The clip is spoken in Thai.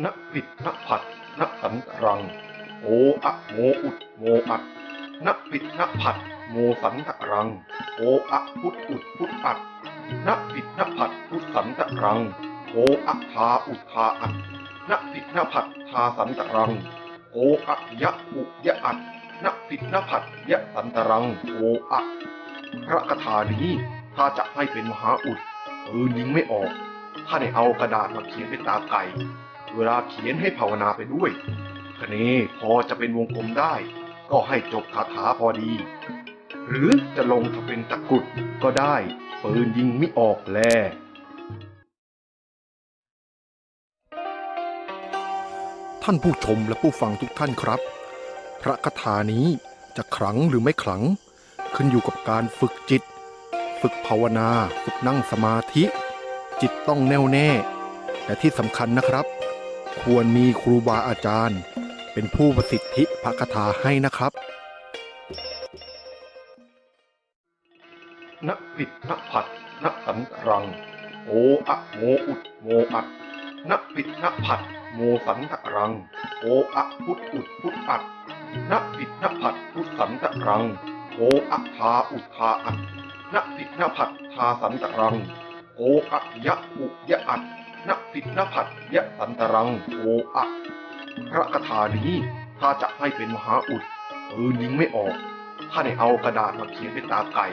นปิดนผัดนสันตรังโออะโมอุดโมอัดนปิดนผัด โมสันตรัง โออะพุทอุดพุทอัดนปิดนผัดพุทสันตรัง โออะทาอุดทาอัดนปิดนผัดทาสันตรัง โออะยะอุยะอัดนปิดนผัดยะสันตรัง โออะพระคาถานี้ถ้าจะให้เป็นมหาอุดปืนยิงไม่ออก ถ้าได้เอากระดาษมาเขียนเป็นตาไก่ เวลาเขียนให้ภาวนาไปด้วยคะเนพอจะเป็นวงกลมได้ ก็ให้จบคาถาพอดี หรือจะลงทำเป็นตะกรุดก็ได้ปืนยิงไม่ออกแลท่านผู้ชมและผู้ฟังทุกท่านครับ พระคาถานี้จะขลังหรือไม่ขลัง ขึ้นอยู่กับการฝึกจิต ฝึกภาวนา ฝึกนั่งสมาธิ จิตต้องแน่วแน่แต่ที่สำคัญนะครับ ควรมีครูบาอาจารย์ เป็นผู้ประสิทธิพระคาถาให้นะครับนปิดนผัดนสันตรังโออะโมอุดโมอัดนปิดนผัดโมสันตรังโออะพุทอุดพุทอัดนปิดนผัดพุทสันตรังโออะทาอุทาอัดนปิดนผัดทาสันตรังโออะยะอุยะอัด นปิดนผัดยะตันตรังโออะพระคาถานี้ถ้าจะให้เป็นมหาอุดปืนยิงไม่ออก ถ้าได้เอากระดาษมาเขียนเป็นตาไก่